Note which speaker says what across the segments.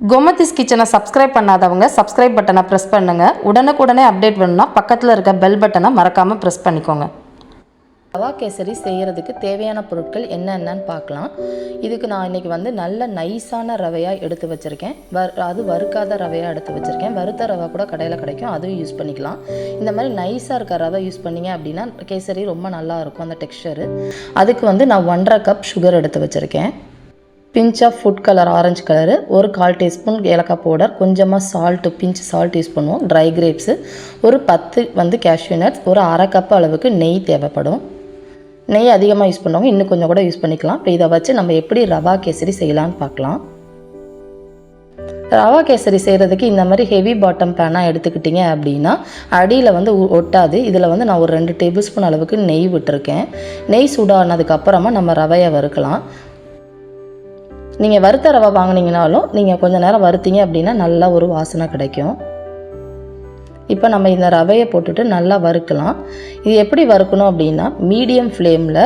Speaker 1: கோமதிஸ் கிச்சனை சப்ஸ்கிரைப் பண்ணாதவங்க சப்ஸ்கிரைப் பட்டனை ப்ரெஸ் பண்ணுங்கள் உடனுக்குடனே அப்டேட் வேணும்னா பக்கத்தில் இருக்க பெல் பட்டனை மறக்காமல் ப்ரெஸ் பண்ணிக்கோங்க. ரவா கேசரி செய்கிறதுக்கு தேவையான பொருட்கள் என்னென்னன்னு பார்க்கலாம். இதுக்கு நான் இன்றைக்கி வந்து நல்ல நைஸான ரவையாக எடுத்து வச்சுருக்கேன். வ அது வறுக்காத ரவையாக எடுத்து வச்சுருக்கேன். வறுத்த ரவை கூட கடையில் கிடைக்கும். அதுவும் யூஸ் பண்ணிக்கலாம். இந்த மாதிரி நைஸாக இருக்க ரவை யூஸ் பண்ணீங்க அப்படின்னா கேசரி ரொம்ப நல்லா இருக்கும் அந்த டெக்ஸ்சரு அதுக்கு வந்து நான் ஒன்றரை கப் சுகர் எடுத்து வச்சுருக்கேன். Pinch of food colour orange colour ஒரு கால் டீஸ்பூன் ஏலக்காய் பவுடர் கொஞ்சமாக சால்ட்டு பிஞ்ச் சால்ட் யூஸ் பண்ணுவோம். ட்ரை கிரேப்ஸு ஒரு பத்து வந்து கேஷ்யூ நட்ஸ் ஒரு அரை கப் அளவுக்கு நெய் தேவைப்படும். நெய் அதிகமாக யூஸ் பண்ணுவாங்க இன்னும் கொஞ்சம் கூட யூஸ் பண்ணிக்கலாம். இப்போ இதை வச்சு நம்ம எப்படி ரவா கேசரி செய்யலான்னு பார்க்கலாம். ரவா கேசரி செய்கிறதுக்கு இந்த மாதிரி ஹெவி பாட்டம் பேனாக எடுத்துக்கிட்டிங்க அப்படின்னா அடியில் வந்து ஒ- ஒட்டாது. இதில் வந்து நான் ஒரு ரெண்டு டேபிள் ஸ்பூன் அளவுக்கு நெய் விட்டுருக்கேன். நெய் சூடானதுக்கப்புறமா நம்ம ரவையை வறுக்கலாம். நீங்கள் வறுத்த ரவை வாங்கினீங்கனாலும் நீங்கள் கொஞ்சம் நேரம் வறுத்தீங்க அப்படின்னா நல்லா ஒரு வாசனை கிடைக்கும். இப்போ நம்ம இந்த ரவையை போட்டுட்டு நல்லா வறுக்கலாம். இது எப்படி வறுக்கணும் அப்படின்னா மீடியம் ஃப்ளேமில்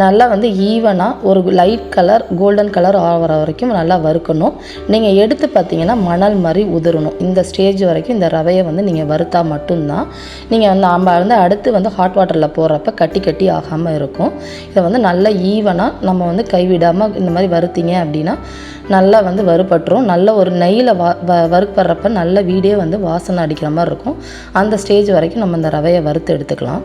Speaker 1: நல்லா வந்து ஈவனாக ஒரு லைட் கலர் கோல்டன் கலர் ஆகிற வரைக்கும் நல்லா வறுக்கணும். நீங்கள் எடுத்து பார்த்தீங்கன்னா மணல் மாதிரி உதிரணும். இந்த ஸ்டேஜ் வரைக்கும் இந்த ரவையை வந்து நீங்கள் வறுத்தா மட்டும்தான். நீங்கள் வந்து நம்ம வந்து அடுத்து வந்து ஹாட் வாட்டரில் போடுறப்ப கட்டி கட்டி ஆகாமல் இருக்கும். இதை வந்து நல்லா ஈவனாக நம்ம வந்து கைவிடாமல் இந்த மாதிரி வறுத்தீங்க அப்படின்னா நல்லா வந்து வறுபட்டுரும். நல்ல ஒரு நெய்யில் வா வ வறுப்படுறப்ப நல்ல வீடே வந்து வாசனை அடிக்கிற மாதிரி இருக்கும். அந்த ஸ்டேஜ் வரைக்கும் நம்ம இந்த ரவையை வறுத்து எடுத்துக்கலாம்.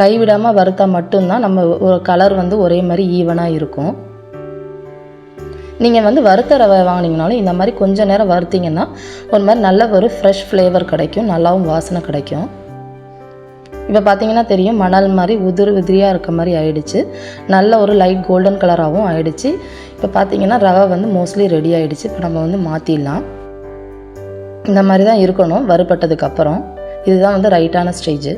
Speaker 1: கைவிடாமல் வறுத்தா மட்டும்தான் நம்ம ஒரு கலர் வந்து ஒரே மாதிரி ஈவனாக இருக்கும். நீங்கள் வந்து வறுத்த ரவை வாங்கினீங்கனாலும் இந்த மாதிரி கொஞ்சம் நேரம் வறுத்தீங்கன்னா ஒரு மாதிரி நல்ல ஒரு ஃப்ரெஷ் ஃப்ளேவர் கிடைக்கும் நல்லாவும் வாசனை கிடைக்கும். இப்போ பார்த்தீங்கன்னா தெரியும் மணல் மாதிரி உதிர் உதிரியாக இருக்க மாதிரி ஆயிடுச்சு. நல்ல ஒரு லைட் கோல்டன் கலராகவும் ஆயிடுச்சு. இப்போ பார்த்தீங்கன்னா ரவை வந்து மோஸ்ட்லி ரெடி ஆயிடுச்சு. இப்போ நம்ம வந்து மாற்றிடலாம் இந்த மாதிரி தான் இருக்கணும் வறுபட்டதுக்கப்புறம் இதுதான் வந்து ரைட்டான ஸ்டேஜ்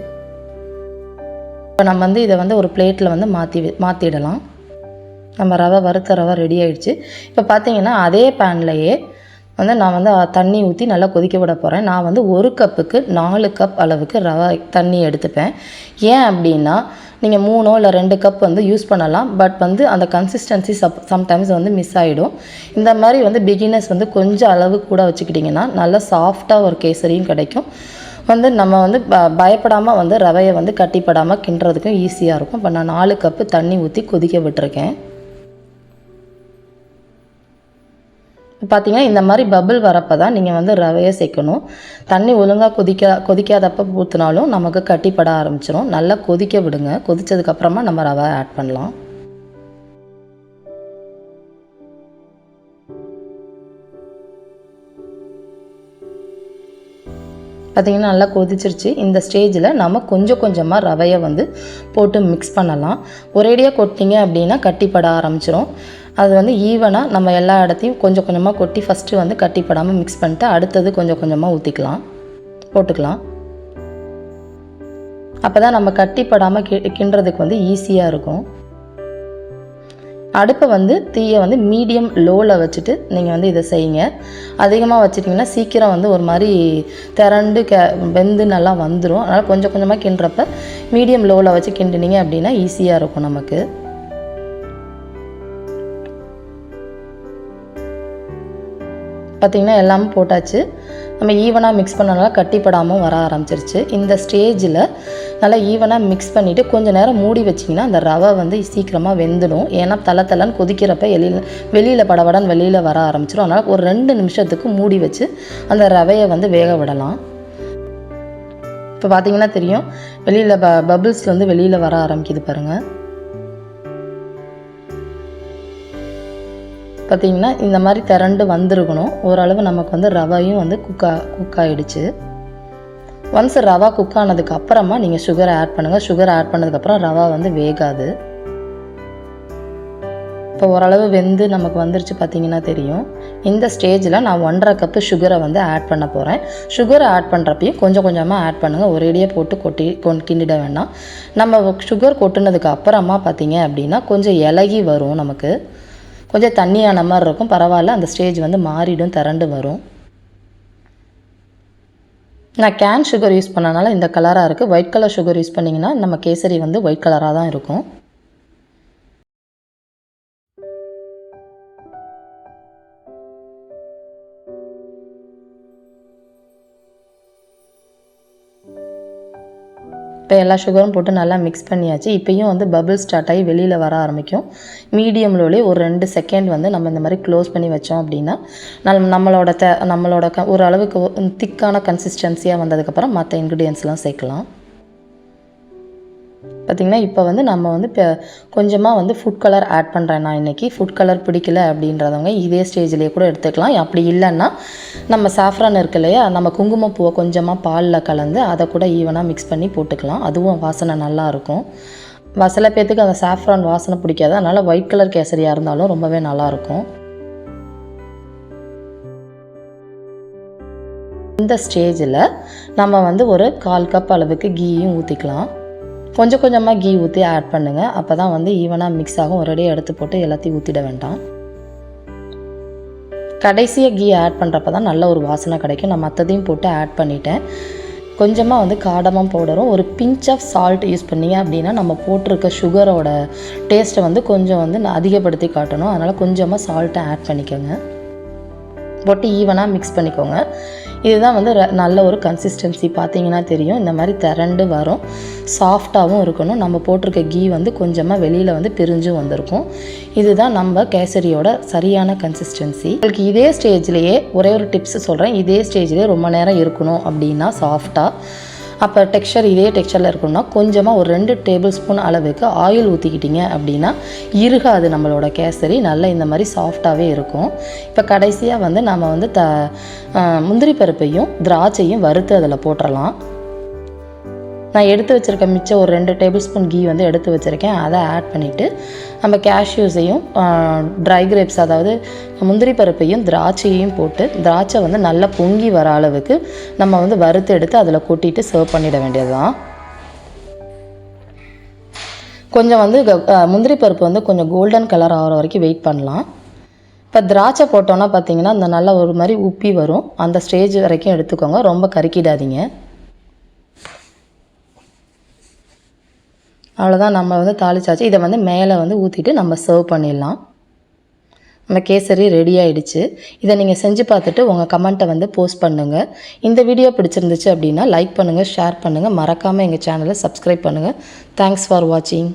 Speaker 1: இப்போ நம்ம வந்து இதை வந்து ஒரு பிளேட்டில் வந்து மாற்றி மாற்றிடலாம் நம்ம ரவை வறுத்த ரவை ரெடி ஆகிடுச்சு இப்போ பார்த்தீங்கன்னா அதே பேன்லையே வந்து நான் வந்து தண்ணி ஊற்றி நல்லா கொதிக்க விட போகிறேன் நான் வந்து ஒரு கப்புக்கு நாலு கப் அளவுக்கு ரவை தண்ணி எடுத்துப்பேன். ஏன் அப்படின்னா நீங்கள் மூணோ இல்லை ரெண்டு கப் வந்து யூஸ் பண்ணலாம். பட் வந்து அந்த கன்சிஸ்டன்சி சப் சம்டைம்ஸ் வந்து மிஸ் ஆகிடும் இந்த மாதிரி வந்து பிகினர்ஸ் வந்து கொஞ்சம் அளவு கூட வச்சுக்கிட்டிங்கன்னா நல்லா சாஃப்டாக ஒரு கேசரியும் கிடைக்கும். வந்து நம்ம வந்து ப பயப்படாமல் வந்து ரவையை வந்து கட்டிப்படாமல் கிண்டுறதுக்கும் ஈஸியாக இருக்கும். இப்போ நான் நாலு கப்பு தண்ணி ஊற்றி கொதிக்க விட்டுருக்கேன். பார்த்தீங்கன்னா இந்த மாதிரி பபிள் வரப்போ தான் நீங்கள் வந்து ரவையை சேர்க்கணும். தண்ணி ஒழுங்காக கொதிக்க கொதிக்காதப்போ ஊற்றினாலும் நமக்கு கட்டிப்பட ஆரம்பிச்சிடும் நல்லா கொதிக்க விடுங்க. கொதித்ததுக்கப்புறமா நம்ம ரவை ஆட் பண்ணலாம். பார்த்திங்கன்னா நல்லா கொதிச்சிருச்சு. இந்த ஸ்டேஜில் நம்ம கொஞ்சம் கொஞ்சமாக ரவையை வந்து போட்டு மிக்ஸ் பண்ணலாம். ஒரேடியாக கொட்டிங்க அப்படின்னா கட்டிப்பட ஆரம்பிச்சிரும். அது வந்து ஈவனாக நம்ம எல்லா இடத்தையும் கொஞ்சம் கொஞ்சமாக கொட்டி ஃபஸ்ட்டு வந்து கட்டிப்படாமல் மிக்ஸ் பண்ணிட்டு அடுத்தது கொஞ்சம் கொஞ்சமாக ஊற்றிக்கலாம் போட்டுக்கலாம். அப்போ தான் நம்ம கட்டிப்படாமல் கி கிண்டுறதுக்கு வந்து ஈஸியாக இருக்கும். அடுப்பை வந்து தீயை வந்து மீடியம் லோவில் வச்சுட்டு நீங்கள் வந்து இதை செய்யுங்க. அதிகமாக வச்சுட்டிங்கன்னா சீக்கிரம் வந்து ஒரு மாதிரி திரண்டு கே வெந்து நல்லா வந்துடும் அதனால் கொஞ்சம் கொஞ்சமாக கிண்டுறப்ப மீடியம் லோவில் வச்சு கிண்டினீங்க அப்படின்னா ஈஸியாக இருக்கும் நமக்கு. பார்த்திங்கன்னா எல்லாமே போட்டாச்சு. நம்ம ஈவனாக மிக்ஸ் பண்ணனால கட்டிப்படாமல் வர ஆரம்பிச்சிருச்சு. இந்த ஸ்டேஜில் நல்லா ஈவனாக மிக்ஸ் பண்ணிவிட்டு கொஞ்சம் நேரம் மூடி வச்சிங்கன்னா அந்த ரவை வந்து சீக்கிரமாக வெந்துடும். ஏன்னா தலை தலைன்னு கொதிக்கிறப்ப வெளியில் வெளியில் படபடன்னு வெளியில் வர ஆரம்பிச்சிடும். அதனால் ஒரு ரெண்டு நிமிஷத்துக்கு மூடி வச்சு அந்த ரவையை வந்து வேக விடலாம். இப்போ பார்த்தீங்கன்னா தெரியும். வெளியில் ப பபிள்ஸ் வந்து வெளியில் வர ஆரம்பிக்குது பாருங்கள் பார்த்தீங்கன்னா இந்த மாதிரி திரண்டு வந்திருக்கணும். ஓரளவு நமக்கு வந்து ரவையும் வந்து குக்கா குக் ஆகிடுச்சு ஒன்ஸ் ரவா குக் ஆனதுக்கு அப்புறமா நீங்கள் சுகரை ஆட் பண்ணுங்கள் சுகர் ஆட் பண்ணதுக்கப்புறம் ரவா வந்து வேகாது. இப்போ ஓரளவு வெந்து நமக்கு வந்துருச்சு பார்த்தீங்கன்னா தெரியும். இந்த ஸ்டேஜில் நான் ஒன்றரை கப்பு சுகரை வந்து ஆட் பண்ண போகிறேன் சுகரை ஆட் பண்ணுறப்பையும் கொஞ்சம் கொஞ்சமாக ஆட் பண்ணுங்கள் ஒரேடியாக போட்டு கொட்டி கொண்டு கிண்டிட வேண்டாம். நம்ம சுகர் கொட்டினதுக்கு அப்புறமா பார்த்திங்க அப்படின்னா கொஞ்சம் இலகி வரும் நமக்கு. கொஞ்சம் தண்ணியான மாதிரி இருக்கும். பரவாயில்ல அந்த ஸ்டேஜ் வந்து மாறிடும் திரண்டு வரும். நான் கேன் சுகர் யூஸ் பண்ணனால இந்த கலராக இருக்குது ஒயிட் கலர் சுகர் யூஸ் பண்ணிங்கன்னா நம்ம கேசரி வந்து ஒயிட் கலராக தான் இருக்கும். இப்போ எல்லா சுகரும் போட்டு நல்லா மிக்ஸ் பண்ணியாச்சு. இப்போயும் வந்து பபிள் ஸ்டார்ட் ஆகி வெளியில் வர ஆரம்பிக்கும். மீடியம்லோலே ஒரு ரெண்டு செகண்ட் வந்து நம்ம இந்த மாதிரி க்ளோஸ் பண்ணி வச்சோம் அப்படின்னா நம் நம்மளோட த நம்மளோட க ஒரு அளவுக்கு திக்கான கன்சிஸ்டன்சியாக வந்ததுக்கப்புறம் மற்ற இன்க்ரீடியன்ஸ்லாம் சேர்க்கலாம். பார்த்திங்கன்னா இப்போ வந்து நம்ம வந்து இப்போ கொஞ்சமாக வந்து ஃபுட் கலர் ஆட் பண்ணுறேன் நான் இன்றைக்கி ஃபுட் கலர் பிடிக்கல அப்படின்றவங்க இதே ஸ்டேஜ்லேயே கூட எடுத்துக்கலாம். அப்படி இல்லைன்னா நம்ம சாஃப்ரான் இருக்கு இல்லையா நம்ம குங்குமப்பூவை கொஞ்சமாக பாலில் கலந்து அதை கூட ஈவனாக மிக்ஸ் பண்ணி போட்டுக்கலாம். அதுவும் வாசனை நல்லாயிருக்கும் சில பேர்த்துக்கு அந்த சாஃப்ரான் வாசனை பிடிக்காது. அதனால் ஒயிட் கலர் கேசரியாக இருந்தாலும் ரொம்பவே நல்லாயிருக்கும் இந்த ஸ்டேஜில் நம்ம வந்து ஒரு கால் கப் அளவுக்கு கீயும் ஊற்றிக்கலாம் கொஞ்சம் கொஞ்சமாக கீ ஊற்றி ஆட் பண்ணுங்கள் அப்போ தான் வந்து ஈவனாக மிக்ஸ் ஆகும். ஒரேடியாக எடுத்து போட்டு எல்லாத்தையும் ஊற்றிட வேண்டாம். கடைசியாக கீ ஆட் பண்ணுறப்ப தான் நல்ல ஒரு வாசனை கிடைக்கும். நான் மற்றதையும் போட்டு ஆட் பண்ணிட்டேன். கொஞ்சமாக வந்து காடமம் பவுடரும் ஒரு பிஞ்ச் ஆஃப் சால்ட் யூஸ் பண்ணீங்க அப்படின்னா நம்ம போட்டிருக்க சுகரோட டேஸ்ட்டை வந்து கொஞ்சம் வந்து அதிகப்படுத்தி காட்டணும். அதனால் கொஞ்சமாக சால்ட்டை ஆட் பண்ணிக்கோங்க. போட்டு ஈவனாக மிக்ஸ் பண்ணிக்கோங்க. இதுதான் வந்து ர- நல்ல ஒரு கன்சிஸ்டன்சி பார்த்தீங்கன்னா தெரியும் இந்த மாதிரி திரண்டு வரும். சாஃப்டாகவும் இருக்கணும். நம்ம போட்டிருக்க கீ வந்து கொஞ்சமாக வெளியில் வந்து பிரிஞ்சும் வந்திருக்கும். இதுதான் நம்ம கேசரியோட சரியான கன்சிஸ்டன்சி உங்களுக்கு இதே ஸ்டேஜ்லேயே ஒரே ஒரு டிப்ஸ் சொல்கிறேன் இதே ஸ்டேஜ்லேயே ரொம்ப நேரம் இருக்கணும் அப்படின்னா சாஃப்டாக அப்போ டெக்ஸ்சர் இதே டெக்ஸ்சரில் இருக்கணும்னா கொஞ்சமாக ஒரு ரெண்டு டேபிள் ஸ்பூன் அளவுக்கு ஆயில் ஊற்றிக்கிட்டிங்க அப்படின்னா இருகாது நம்மளோட கேசரி. நல்லா இந்த மாதிரி சாஃப்டாகவே இருக்கும். இப்போ கடைசியாக வந்து நம்ம வந்து த முந்திரி பருப்பையும் திராட்சையும் வறுத்து அதில் போட்டுறலாம். நான் எடுத்து வச்சுருக்க மிச்சம் ஒரு ரெண்டு டேபிள் ஸ்பூன் கீ வந்து எடுத்து வச்சுருக்கேன். அதை ஆட் பண்ணிவிட்டு நம்ம கேஷ்யூஸையும் ட்ரை கிரேப்ஸ் அதாவது முந்திரி பருப்பையும் திராட்சையையும் போட்டு திராட்சை வந்து நல்லா பொங்கி வர அளவுக்கு நம்ம வந்து வறுத்து எடுத்து அதில் கொட்டிட்டு சர்வ் பண்ணிட வேண்டியது தான் கொஞ்சம் வந்து க- முந்திரி பருப்பு வந்து கொஞ்சம் கோல்டன் கலர் ஆகிற வரைக்கும் வெயிட் பண்ணலாம். இப்போ திராட்சை போட்டோன்னா பார்த்தீங்கன்னா அந்த நல்லா ஒரு மாதிரி உப்பி வரும். அந்த ஸ்டேஜ் வரைக்கும் எடுத்துக்கோங்க. ரொம்ப கருக்கிடாதீங்க அவ்வளோதான் நம்ம வந்து தாளிச்சாச்சு இதை வந்து மேலே வந்து ஊற்றிட்டு நம்ம சர்வ் பண்ணிடலாம். நம்ம கேசரி ரெடி ஆகிடுச்சு இதை நீங்கள் செஞ்சு பார்த்துட்டு உங்கள் கமெண்ட்டை வந்து போஸ்ட் பண்ணுங்கள் இந்த வீடியோ பிடிச்சிருந்துச்சு அப்படின்னா லைக் பண்ணுங்கள் ஷேர் பண்ணுங்கள் மறக்காமல் எங்கள் சேனலை சப்ஸ்கிரைப் பண்ணுங்கள் தேங்க்ஸ் ஃபார் வாட்சிங்